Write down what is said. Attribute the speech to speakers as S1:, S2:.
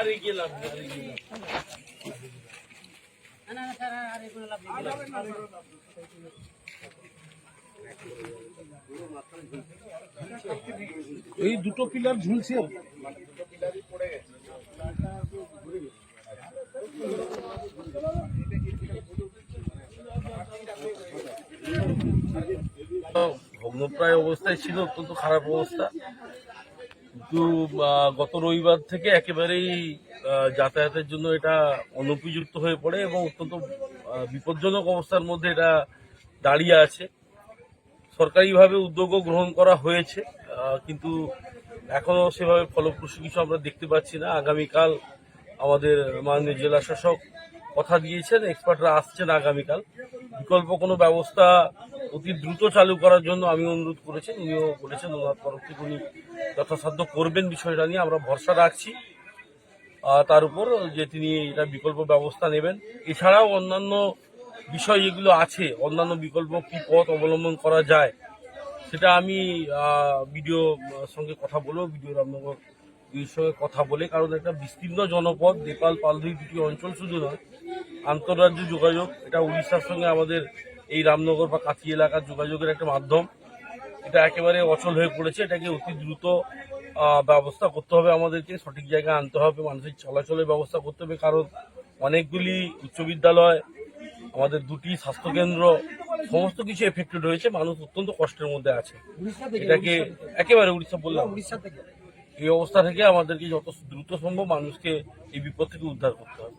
S1: আরে গেলাম আরে গেলাম।
S2: এই দুটো পিলার ঝুলছে।
S1: ভগ্নপ্রায় অবস্থায় ছিল অত্যন্ত খারাপ অবস্থা। কিন্তু গত রবিবার থেকে একেবারেই যাতায়াতের জন্য এটা অনুপযুক্ত হয়ে পড়ে এবং অত্যন্ত বিপজ্জনক অবস্থার মধ্যে এটা দাঁড়িয়ে আছে। সরকারিভাবে উদ্যোগও গ্রহণ করা হয়েছে কিন্তু এখনও সেভাবে ফলপ্রসূ কিছু আমরা দেখতে পাচ্ছি না। আগামীকাল আমাদের মাননীয় জেলা শাসক কথা দিয়েছেন, এক্সপার্টরা আসছেন আগামীকাল। বিকল্প কোনো ব্যবস্থা অতি দ্রুত চালু করার জন্য আমি অনুরোধ করেছেন, উনিও বলেছেন ওনার তরফ থেকে উনি যথাসাধ্য করবেন বিষয়টা নিয়ে। আমরা ভরসা রাখছি তার উপর যে তিনি এটা বিকল্প ব্যবস্থা নেবেন। এছাড়াও অন্যান্য বিষয় যেগুলো আছে, অন্যান্য বিকল্প কি পথ অবলম্বন করা যায়, সেটা আমি ভিডিও সঙ্গে কথা বলব ভিডিও রামনগর সঙ্গে কথা বলে, কারণ একটা বিস্তীর্ণ জনপদ, নেপাল পালধুই দুটি অঞ্চল শুধু নয়, আন্তঃরাজ্য যোগাযোগ, এটা উড়িষ্যার সঙ্গে আমাদের এই রামনগর বা কাঁথি এলাকার যোগাযোগের একটা মাধ্যম, এটা একেবারে অচল হয়ে পড়েছে, এটাকে অতি দ্রুত ব্যবস্থা করতে হবে আমাদেরকে, সঠিক জায়গায় আনতে হবে, মানুষের চলাচলের ব্যবস্থা করতে হবে, কারণ অনেকগুলি উচ্চ বিদ্যালয় আমাদের দুটি স্বাস্থ্যকেন্দ্র সমস্ত কিছু এফেক্টেড হয়েছে মানুষ অত্যন্ত কষ্টের মধ্যে আছে। এটাকে একেবারে উড়িষ্যা বললাম।
S2: উড়িষ্যা থেকে।
S1: এই অবস্থা থেকে আমাদেরকে যত দ্রুত সম্ভব মানুষকে এই বিপদ থেকে উদ্ধার করতে হবে।